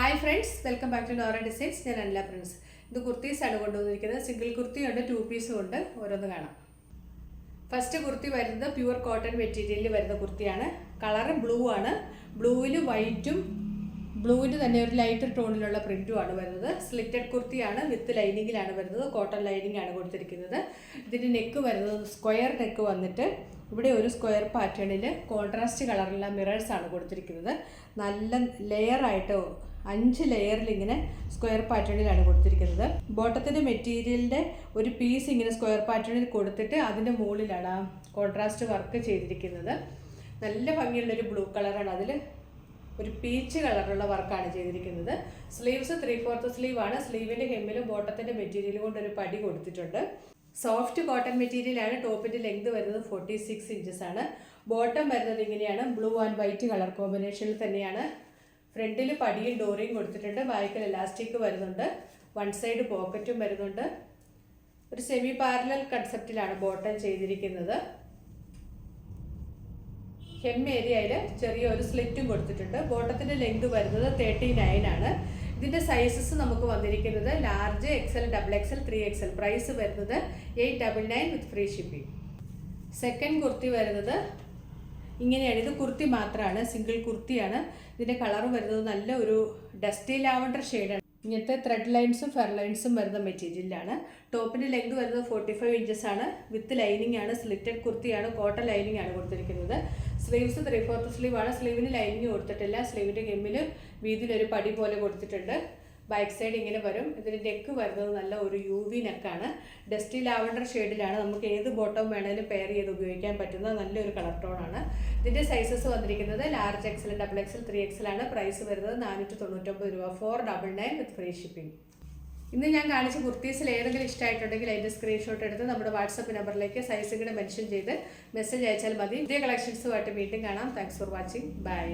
Hi friends welcome back to Nora designs ഞാൻ Anila Prince ഇത് കുർത്തീസാണ് കൊണ്ടുവന്നിരിക്കുന്നത്. സിംഗിൾ കുർത്തിയുണ്ട് ടു പീസും ഉണ്ട്. ഓരോന്ന് കാണാം. ഫസ്റ്റ് കുർത്തി വരുന്നത് പ്യുവർ കോട്ടൺ മെറ്റീരിയലിൽ വരുന്ന കുർത്തിയാണ്. കളറ് ബ്ലൂ ആണ്. ബ്ലൂവിൽ വൈറ്റും ബ്ലൂവിന്റെ തന്നെ ഒരു ലൈറ്റ് ടോണിലുള്ള പ്രിന്റുമാണ് വരുന്നത്. സ്ലിറ്റഡ് കുർത്തിയാണ് വിത്ത് ലൈനിങ്ങിലാണ് വരുന്നത്. കോട്ടൺ ലൈനിങ് ആണ് കൊടുത്തിരിക്കുന്നത്. ഇതിന്റെ നെക്ക് വരുന്നത് സ്ക്വയർ നെക്ക് വന്നിട്ട് ഇവിടെ ഒരു സ്ക്വയർ പാറ്റേണിൽ കോൺട്രാസ്റ്റ് കളറിലുള്ള മിറേഴ്സാണ് കൊടുത്തിരിക്കുന്നത്. നല്ല ലെയർ ആയിട്ട് അഞ്ച് ലെയറിൽ ഇങ്ങനെ സ്ക്വയർ പാറ്റേണിലാണ് കൊടുത്തിരിക്കുന്നത്. ബോട്ടത്തിന്റെ മെറ്റീരിയലിന്റെ ഒരു പീസ് ഇങ്ങനെ സ്ക്വയർ പാറ്റേണിൽ കൊടുത്തിട്ട് അതിന്റെ മുകളിലാണ് ആ കോൺട്രാസ്റ്റ് വർക്ക് ചെയ്തിരിക്കുന്നത്. നല്ല ഭംഗിയുള്ളൊരു ബ്ലൂ കളറാണ് അതിൽ ഒരു പീച്ച് കളറുള്ള വർക്കാണ് ചെയ്തിരിക്കുന്നത്. സ്ലീവ്സ് ത്രീ ഫോർത്ത് ആണ്. സ്ലീവിന്റെ ഹെമ്മിലും ബോട്ടത്തിന്റെ മെറ്റീരിയൽ കൊണ്ട് ഒരു പടി കൊടുത്തിട്ടുണ്ട്. സോഫ്റ്റ് കോട്ടൺ മെറ്റീരിയലാണ് ടോപ്പിന്റെ ലെങ്ത് വരുന്നത് ഫോർട്ടി സിക്സ് ഇഞ്ചസ് ആണ്. ബോട്ടം വരുന്നത് ഇങ്ങനെയാണ്. ബ്ലൂ ആൻഡ് വൈറ്റ് കളർ കോമ്പിനേഷനിൽ തന്നെയാണ്. ഫ്രണ്ടിൽ പടിയും ഡോറിയും കൊടുത്തിട്ടുണ്ട്. ബാക്കിൽ എലാസ്റ്റിക് വരുന്നുണ്ട്. വൺ സൈഡ് പോക്കറ്റും വരുന്നുണ്ട്. ഒരു സെമി പാരലൽ കൺസെപ്റ്റിലാണ് ബോട്ടം ചെയ്തിരിക്കുന്നത് ഹെം ഏരിയയിൽ ചെറിയ ഒരു സ്ലിറ്റും കൊടുത്തിട്ടുണ്ട്. ബോട്ടത്തിന്റെ ലെങ്ത് വരുന്നത് തേർട്ടി നയൻ ആണ്. ഇതിന്റെ സൈസസ് നമുക്ക് വന്നിരിക്കുന്നത് large XL double XL three XL price വരുന്നത് eight double nine with free shipping second kurti വരുന്നത് ഇങ്ങനെയാണ്. ഇത് കുർത്തി മാത്രമാണ് സിംഗിൾ കുർത്തിയാണ്. ഇതിന്റെ കളർ വരുന്നത് നല്ല ഒരു ഡസ്റ്റി ലാവണ്ടർ ഷെയ്ഡാണ്. ഇങ്ങനത്തെ ത്രെഡ് ലൈൻസും ഫെർ ലൈൻസും വരുന്ന മെറ്റീരിയലാണ് ടോപ്പിന്റെ ലെങ്ത് വരുന്നത് ഫോർട്ടി ഫൈവ് ഇഞ്ചസ് ആണ്. വിത്ത് ലൈനിങ് ആണ്. സ്ലിറ്റഡ് കുർത്തിയാണ്. കോട്ടൺ ലൈനിങ് ആണ് കൊടുത്തിരിക്കുന്നത്. സ്ലീവ്സ് ത്രീ ഫോർത്ത് സ്ലീവ് ആണ് സ്ലീവിന് ലൈനിങ് കൊടുത്തിട്ടില്ല. സ്ലീവിന്റെ ഗെമ്മിൽ വീതിയിലൊരു പടി പോലെ കൊടുത്തിട്ടുണ്ട്. ബാക്ക് സൈഡ് ഇങ്ങനെ വരും. ഇതിന്റെ നെക്ക് വരുന്നത് നല്ല ഒരു യു വി നെക്കാണ് ഡസ്റ്റി ലാവണ്ടർ ഷെയ്ഡിലാണ് നമുക്ക് ഏത് ബോട്ടം വേണേലും പെയർ ചെയ്ത് ഉപയോഗിക്കാൻ പറ്റുന്ന നല്ലൊരു കളർ ടോണാണ് ഇതിന്റെ സൈസസ് വന്നിരിക്കുന്നത് large XL double XL three XL ആണ്. പ്രൈസ് വരുന്നത് നാനൂറ്റി തൊണ്ണൂറ്റൊമ്പത് രൂപ. Four double nine with free shipping ഇന്ന് ഞാൻ കാണിച്ച കുർത്തീസിൽ ഏതെങ്കിലും ഇഷ്ടമായിട്ടുണ്ടെങ്കിൽ അതിന്റെ സ്ക്രീൻഷോട്ട് എടുത്ത് നമ്മുടെ വാട്സപ്പ് നമ്പറിലേക്ക് സൈസ് കൂടെ മെൻഷൻ ചെയ്ത് മെസ്സേജ് അയച്ചാൽ മതി. പുതിയ കളക്ഷൻസുമായിട്ട് വീണ്ടും കാണാം. Thanks for watching bye